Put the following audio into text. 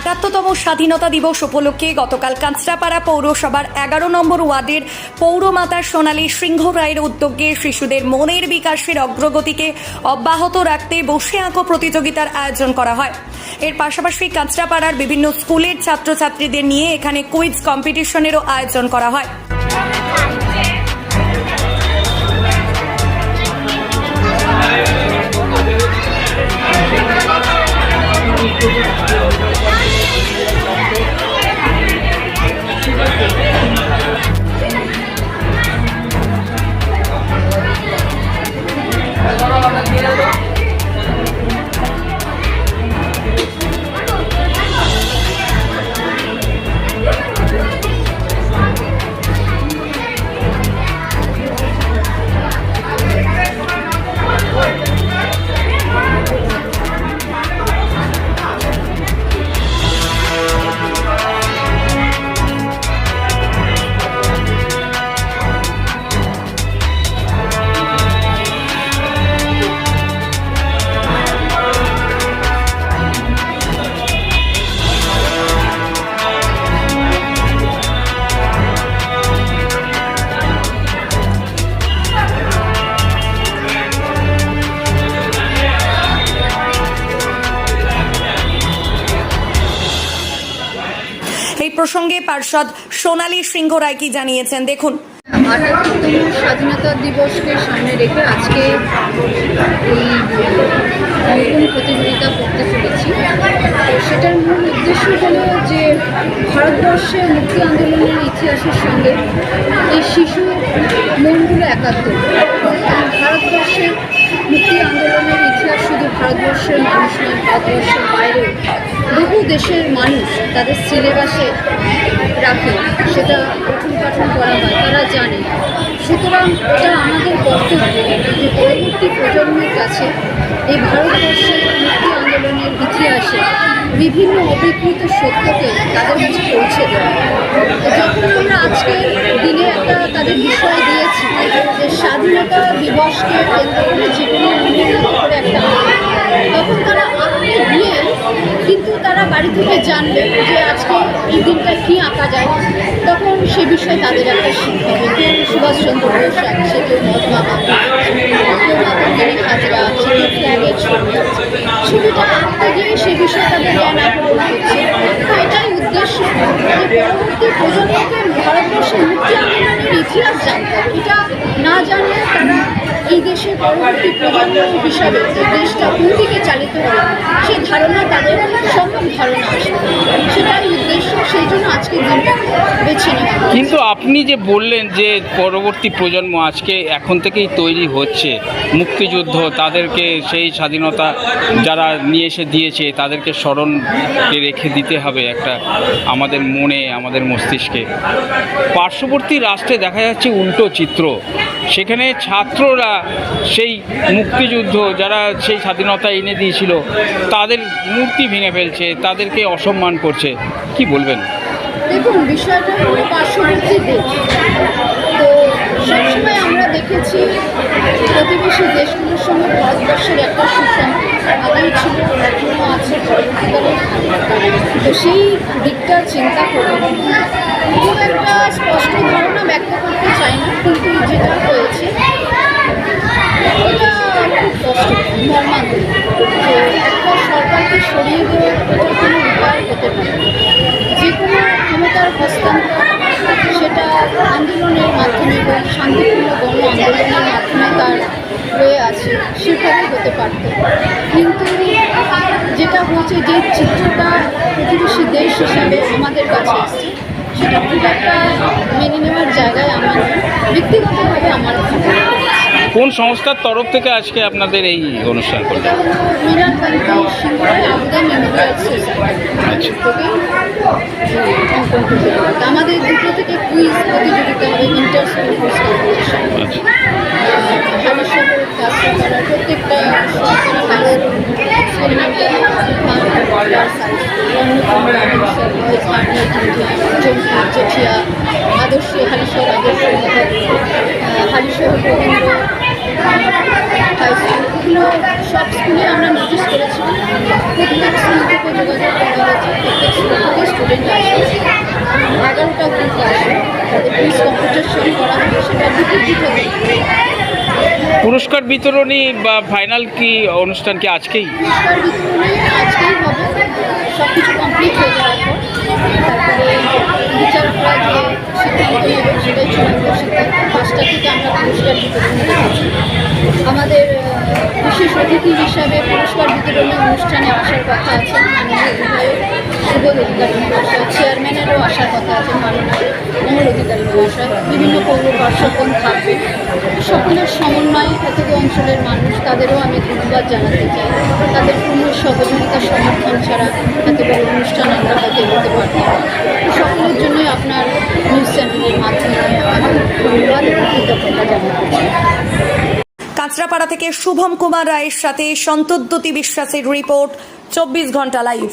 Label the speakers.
Speaker 1: আটাত্তরতম স্বাধীনতা দিবস উপলক্ষে গতকাল কাঁচরাপাড়া পৌরসভার এগারো নম্বর ওয়ার্ডের পৌরমাতা সোনালী সিংহ রায়ের উদ্যোগে শিশুদের মনের বিকাশের অগ্রগতিকে অব্যাহত রাখতে বসে আঁকো প্রতিযোগিতার আয়োজন করা হয়। এর পাশাপাশি কাঁচরাপাড়ার বিভিন্ন স্কুলের ছাত্রছাত্রীদের নিয়ে এখানে কুইজ কম্পিটিশনেরও আয়োজন করা হয়। প্রসঙ্গে পার্ষদ সোনালী সিংহ রায় কি জানিয়েছেন? দেখুন।
Speaker 2: আটাত্তরতম স্বাধীনতা দিবসকে সামনে রেখে আজকে এই নতুন প্রতিযোগিতা করতে চলেছি। সেটার মূল উদ্দেশ্য হলো যে ভারতবর্ষের মুক্তি আন্দোলনের ইতিহাসের সঙ্গে এই শিশু মনগুলো একাত্তর ভারতবর্ষের মানুষ নয় ভারতবর্ষের বাইরেও বহু দেশের মানুষ তাদের সিলেবাসে রাখে, সেটা পঠন পাঠন করা হয়, তারা জানে। সুতরাং এটা আমাদের কর্তব্য যে পরবর্তী প্রজন্মের কাছে এই ভারতবর্ষের মুক্তি আন্দোলনের ইতিহাসে বিভিন্ন অবিকৃত সত্যকে তাদের কাছে পৌঁছে দেওয়া। যখন আমরা আজকে দিনে একটা তাদের বিষয় দিয়েছি যে স্বাধীনতা দিবসকে কেন্দ্র করে যে কোনো একটা তখন তারা আঁকতে গিয়ে কিন্তু তারা বাড়ি থেকে জানবে যে আজকে এই দিনটা কী আঁকা যায়। তখন সে বিষয়ে তাদের একটা শিক্ষা হবে সুভাষচন্দ্র বোস আঁকছে কেউ মহাত্মা গান্ধী হাজরা আঁকছে কেউ ফ্ল্যাগের ছবি আছে। ছবিটা আঁকতে গিয়ে সে বিষয়ে তাদের জ্ঞান করছে তো এটাই উদ্দেশ্য। যে পরবর্তী প্রজন্মকে ভারতবর্ষের মুক্তি আন্দোলনের ইতিহাস জানতে হবে এটা না জানলে তারা এই দেশের পরবর্তী প্রজন্ম হিসাবে যে দেশটা কোন দিকে চালিত হবে, সেই ধারণা তাদের সম্যক ধারণা আসবে। সেটাই উদ্দেশ্য, সেই জন্য আজকে দিনটা বেছে নেওয়া
Speaker 3: কিন্তু আপনি যে বললেন যে পরবর্তী প্রজন্ম আজকে এখন থেকেই তৈরি হচ্ছে, মুক্তিযুদ্ধ, তাদেরকে সেই স্বাধীনতা যারা নিয়ে এসে দিয়েছে, তাদেরকে স্মরণ রেখে দিতে হবে একটা আমাদের মনে, আমাদের মস্তিষ্কে। পার্শ্ববর্তী রাষ্ট্রে দেখা যাচ্ছে উল্টো চিত্র। সেখানে ছাত্ররা সেই মুক্তিযুদ্ধ, যারা সেই স্বাধীনতা এনে দিয়েছিল, তাদের মূর্তি ভেঙে ফেলছে, তাদেরকে অসম্মান করছে। কি বলবেন?
Speaker 2: দেখুন, বিষয়টা হলো পার্শ্ববর্তী দেশ। তো সবসময় আমরা দেখেছি প্রতিবেশী দেশগুলোর সঙ্গে ভারতবর্ষের একটা সুসম্পর্ক আগেই ছিল এখনও আছে পরবর্তীকালে। তো সেই দিকটা চিন্তা করে খুব একটা স্পষ্ট ধারণা ব্যক্ত করতে চাই না কিন্তু যেটা হয়েছে এটা খুব কষ্ট মর্মান্তিক যে একটা সরকারকে সরিয়ে দেওয়ার এটার কোনো উপায় হতে পারে না। যে কোনো ক্ষমতার হস্তান্তর সেটা আন্দোলনের মাধ্যমে বা শান্তিপূর্ণ গণ আন্দোলনের মাধ্যমে তার হয়ে আছে সেভাবে হতে পারত কিন্তু যেটা হয়েছে যে চিত্রটা প্রতিবেশী দেশ হিসাবে আমাদের কাছে এসছে সেটা খুব একটা মেনে নেওয়ার জায়গায় আমার ব্যক্তিগতভাবে আমার
Speaker 3: কোন সংস্থার তরফ থেকে আজকে আপনাদের এই অনুষ্ঠান করলেন? আচ্ছা।
Speaker 2: আমাদের দুটো থেকে কুইজ প্রতিযোগিতা হবে ইন্টার স্টুডেন্ট এগারোটা গ্রুপ আসবে তাদের কুইজ কম্পিটিশন করা সেটা দুটো
Speaker 3: পুরস্কার বিতরণী বা ফাইনাল কি অনুষ্ঠান কি আজকেই?
Speaker 2: পুরস্কার বিতরণী আজকেই হবে। সব কিছু কমপ্লিট হয়ে যাওয়ার পর তারপরে বিচারকরা যে সিদ্ধান্ত নেবে সেটাই চূড়ান্ত সিদ্ধান্ত। পাঁচটা থেকে আমরা পুরস্কার বিতরণী আমাদের বিশেষ অতিথি হিসাবে পুরস্কার বিতরণী অনুষ্ঠানে আসার কথা আছে মাননীয় বিধায়ক সুবোধ অধিকারী মহাশয় চেয়ারম্যানেরও আসার কথা আছে, মাননীয় অমর অধিকারী মহাশয় বিভিন্ন পৌর পার্শ্বগণ থাকবে। সকলের সমন্বয়ে এতগুলো অঞ্চলের মানুষ, তাদেরও আমি ধন্যবাদ জানাতে চাই। তাদের পূর্ণ সহযোগিতা, সমর্থন ছাড়া এত বড় অনুষ্ঠান আমরা হয়তো করতে পারতাম সকলের জন্যই আপনার নিউজ চ্যানেলের মাধ্যমে আমি ধন্যবাদ এবং কৃতজ্ঞতা জানাতে চাই।
Speaker 1: কাঁচরাপাড়া থেকে শুভম কুমার রায়ের সাথে সন্তদ্যতি বিশ্বাসের রিপোর্ট চব্বিশ ঘণ্টা লাইভ